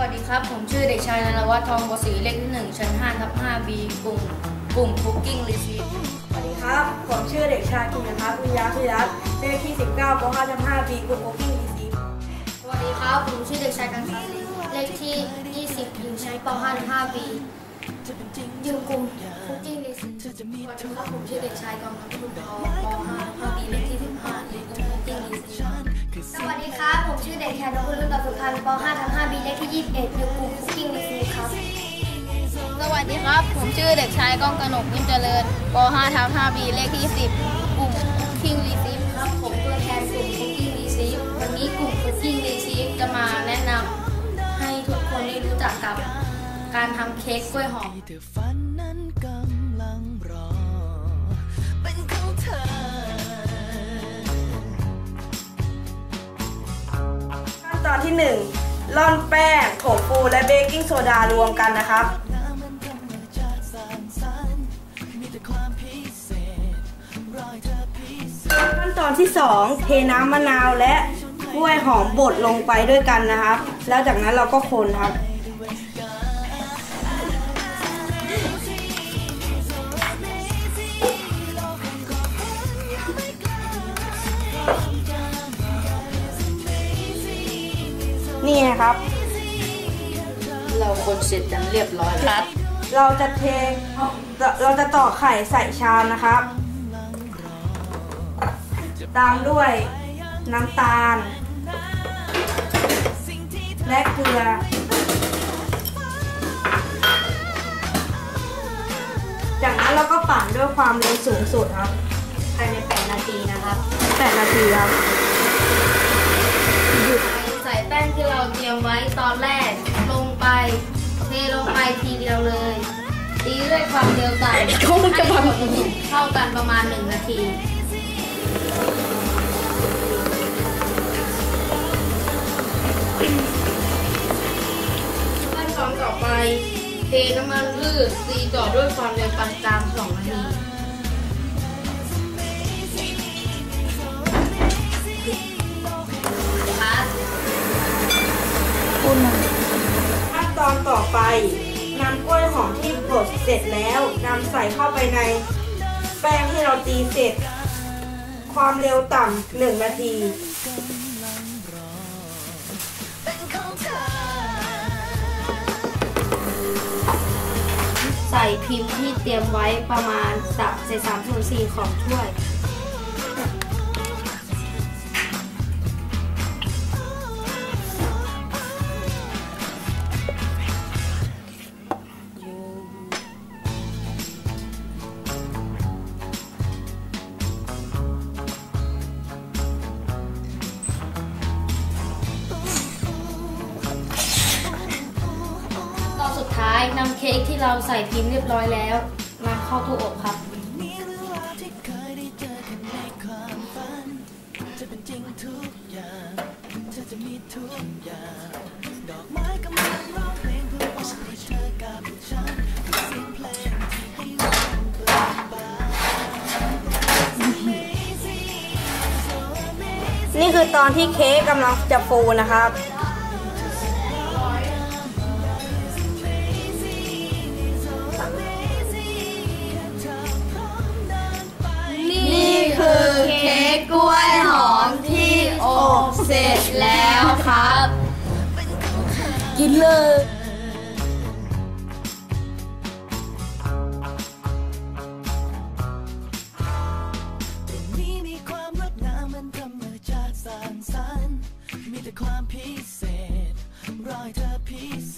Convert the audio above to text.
วัสดีครับ ผมชื่อเด็กชายนรวัฒน์ทองบศรีเลขที่1ชั้น5ทับ5 B กลุ่มกลุ่มคุกกิ้งรีซีฟสวัสดีครับ ผมชื่อเด็กชายกินพัฒน์วิยาพิรัตน์เลขที่ 19ป .5 ทับ5ปีกลุ่มโอกิ้งดีซีสวัสดีครับ ผมชื่อเด็กชายกังสาเลขที่ 20อยู่ชั้นป .5 ทับ5 B อยู่กลุ่มคุกกิ้งรีซีฟสวัสดีครับ ผมชื่อเด็กชายกองทัพคุณทองป .5 5 B เลขที่ 15อยู่กลุ่มคุกกิ้งรีซีฟสวัสดีครับ ผมชื่อเด็กชายนพรุ่นต่อสุพรรณป .5 ทับ5บีเลขที่ 21อยู่กลุ่มคุกกิ้งรีซีครับ สวัสดีครับ ผมชื่อเด็กชายก้องกนกนิ่มเจริญป .5 ทับ5 B เลขที่ 10 กลุ่มคิงรีซีฟครับ ผมตัวแทนกลุ่มคุกกิ้งรีซีฟวันนี้กลุ่มคุกกิ้งรีซีฟจะมาแนะนำให้ทุกคนได้รู้จักกับการทำเค้กกล้วยหอมที่เธอฝันนั้นกำลังรอเป็นของเธอขั้นตอนที่ 1 ล่อนแป้งผงฟูและเบกกิ้งโซดารวมกันนะครับ ขั้นตอนที่ 2 เทน้ำมะนาวและกล้วยหอมบดลงไปด้วยกันนะครับ แล้วจากนั้นเราก็คนครับ นี่นะครับ เราคนเสร็จกันเรียบร้อยครับ เราจะเทเราจะต่อกไข่ใส่ชามนะครับ ตามด้วยน้ำตาล และเกลือ จากนั้นเราก็ปั่นด้วยความเร็วสูงสุดครับภายใน 8 นาทีนะครับ 8 นาทีครับใส่ แป้งที่เราเตรียมไว้ตอนแรกลงไปเทลงไปทีเดียวเลยตีด้วยความเร็วต่ำให้ผงเข้ากันประมาณ1นาทีขั้นตอนต่อไปเทน้ำมันพืชตีต่อด้วยความเร็วปานกลาง2นาที ขั้นตอนต่อไปนำกล้วยหอมที่บดเสร็จแล้วนำใส่เข้าไปในแป้งที่เราตีเสร็จ ความเร็วต่ำหนึ่งนาทีใส่พิมพ์ที่เตรียมไว้ประมาณ3เศษ3ส่วน4ของถ้วย้ายนำเค้กที่เราใส่พิมพ์เรียบร้อยแล้วมาเข้าตู้อบครับนี่คือตอนที่เค้กกำลังจะฟูนะครับ เสร็จแล้วครับ กินเลยตรงนี้มีความงดงามมันธรรมชาติสร้างสรรค์มีแต่ความพิเศษ รอยเธอพิเศษ